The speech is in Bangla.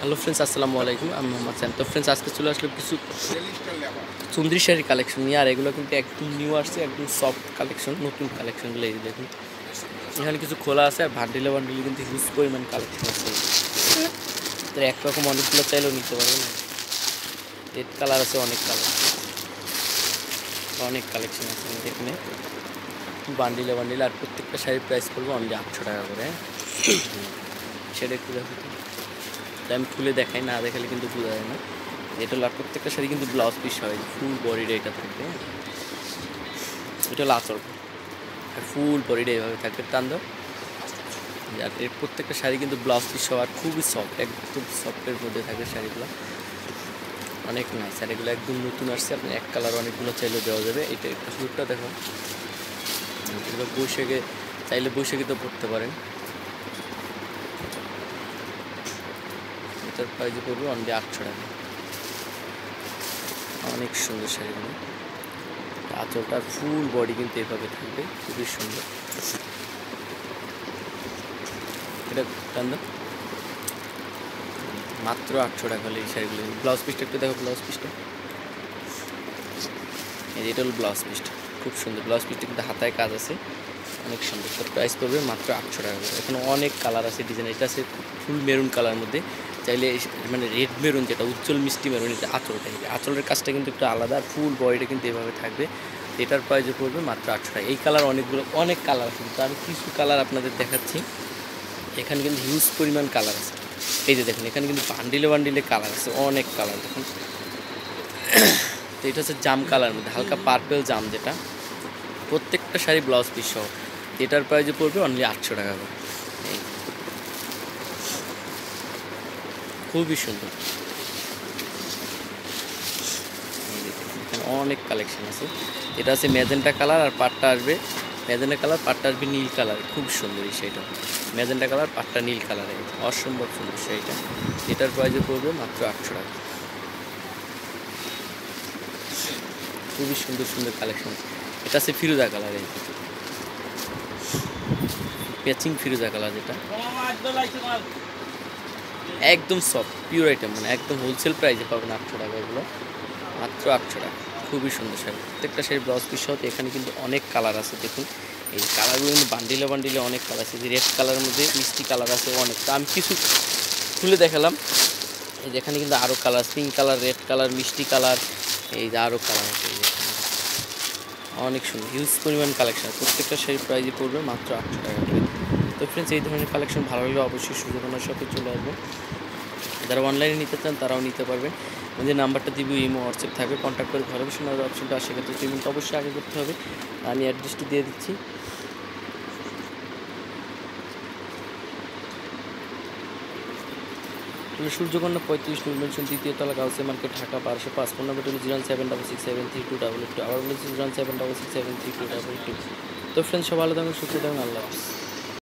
হ্যালো ফ্রেন্ডস আসসালামু আলাইকুম, আমি মোহাম্মদ স্যাম। তো ফ্রেন্ডস আজকে চলে আসলো কিছু চন্দ্রি শাড়ির কালেকশন নিয়ে, আর এগুলো কিন্তু একদম নিউ আসছে, একদম সফট কালেকশন নতুন কালেকশনগুলো এই দেখুন। এখানে কিছু খোলা আছে, আর ভান্ডিলে ভান্ডিলে কিন্তু হিউজ পরিমাণ কালেকশন আছে। তো একরকম অনেকগুলো চাইলেও নিতে পারবেন রেড কালার আছে, অনেক কালার অনেক কালেকশন আছে এখানে। বান্ডিলে বান্ডিলে আর প্রত্যেকটা শাড়ির প্রাইস পড়বে অনলি আটশো টাকা করে। সেটা একটু দেখো তো। আমি খুলে দেখাই, না দেখালে কিন্তু বোঝা যায় না। এটা হলো আর প্রত্যেকটা শাড়ি কিন্তু ব্লাউজ পিস হয় ফুল বডিটা এটা থাকবে হ্যাঁ। এটা হলো আচল। আর ফুল বডিটা এভাবে থাকবে, টান দাও। আর এর প্রত্যেকটা শাড়ি কিন্তু ব্লাউজ পিস হওয়ার খুবই সফট একদম সফটের মধ্যে থাকবে শাড়িগুলো। অনেক নাইস শাড়িগুলো একদম নতুন আসছে, আপনি এক কালার অনেকগুলো চাইলেও দেওয়া যাবে। এটা একটা লুকটা দেখো। বৈশাখে, চাইলে বৈশাখে তো পড়তে পারেন। এটার প্রাইজে পড়বে অনলি আটশো টাকা। অনেক সুন্দর শাড়িগুলো আঁচলটার ফুল বডি কিন্তু এভাবে থাকবে, খুবই সুন্দর। এটা মাত্র আটশো টাকা হলে এই শাড়িগুলো ব্লাউজ পিসটা একটু দেখো ব্লাউজ পিসটা এটা হলো ব্লাউজ পিসটা খুব সুন্দর। ব্লাউজ পিসটা কিন্তু হাতায় কাজ আছে। অনেক সুন্দর। তার প্রাইস পড়বে মাত্র আটশো টাকা করে। এখানে অনেক কালার আছে ডিজাইন এটা আছে ফুল মেরুন কালার মধ্যে। চাইলে মানে রেড মেরুন যেটা, উজ্জ্বল মিষ্টি মেরুন এটা আঁচল টাইপের আঁচলের কাজটা কিন্তু একটু আলাদা আর ফুল বডিটা কিন্তু এভাবে থাকবে। এটার প্রাইসে পড়বে মাত্র আটশো টাকা। এই কালার অনেকগুলো, অনেক কালার আছে, কিন্তু আমি কিছু কালার আপনাদের দেখাচ্ছি। এখানে কিন্তু হিউজ পরিমাণ কালার আছে। এই যে দেখুন, এখানে কিন্তু বান্ডিলে বান্ডিলে কালার আছে, অনেক কালার দেখুন। তো এটা হচ্ছে জাম কালার মধ্যে, হালকা পার্পেল জাম যেটা। প্রত্যেকটা শাড়ি ব্লাউজ পিস সহ। এটার প্রাইজে পড়বে অনলি আটশো টাকা করে। খুবই সুন্দর। অনেক কালেকশন আছে। এটা আছে ম্যাজেন্টা কালার আর পাটটা আসবে। ম্যাজেন্টা কালার পাটটা আসবে নীল কালার খুব সুন্দর এই শাড়িটা। ম্যাজেন্টা কালার পাটটা নীল কালার অসম্ভব সুন্দর শাড়িটা। এটার প্রাইজে পড়বে মাত্র আটশো টাকা। খুবই সুন্দর সুন্দর কালেকশন এটা আছে ফিরোজা কালার এই প্যাচিং ফিরোজা কালার যেটা। একদম সফট পিওর আইটেম মানে একদম হোলসেল প্রাইসে পাবেন আটশো টাকা এগুলো। মাত্র আটশো টাকা, খুবই সুন্দর শাড়ি। প্রত্যেকটা শাড়ি ব্লাউজ পিস সহ এখানে কিন্তু অনেক কালার আছে, দেখুন। এই কালারগুলো কিন্তু বান্ডিলে বান্ডিলে অনেক কালার আছে রেড কালারের মধ্যে মিষ্টি কালার আছে অনেক। তো আমি কিছু খুলে দেখালাম। এই যেখানে কিন্তু আরও colour pink colour red colour মিষ্টি কালার এই যে আরও কালার আছে অনেক সুন্দর হিউজ পরিমাণ কালেকশন প্রত্যেকটা শাড়ির প্রাইজে পড়বে মাত্র আটশো টাকা তো ফ্রেন্ডস এই ধরনের কালেকশন ভালো লাগলে অবশ্যই সুযোগনার সাথে চলে আসবেন। যারা অনলাইনে নিতে চান, তারাও নিতে পারবেন। আমাদের নাম্বারটা দিব, ইমো, হোয়াটসঅ্যাপ থাকবে। কন্ট্যাক্ট করে ঘরে বসে নেওয়ার অপশনটা আসে সেক্ষেত্রে পেমেন্ট অবশ্যই আগে করতে হবে। আমি অ্যাড্রেসটি দিয়ে দিচ্ছি। সূর্যকন্যা পঁয়ত্রিশ নির্মাণ দ্বিতীয় তলা গাউসে মার্কেট ঢাকা, বারোশো পাঁচ, phone number zero seven double six seven three two double two. আবার বলেছি zero seven double six seven three two double two. তো ফ্রেন্ডস সব আলাদা সুস্থ থাকুন আল্লাহ হাফিজ।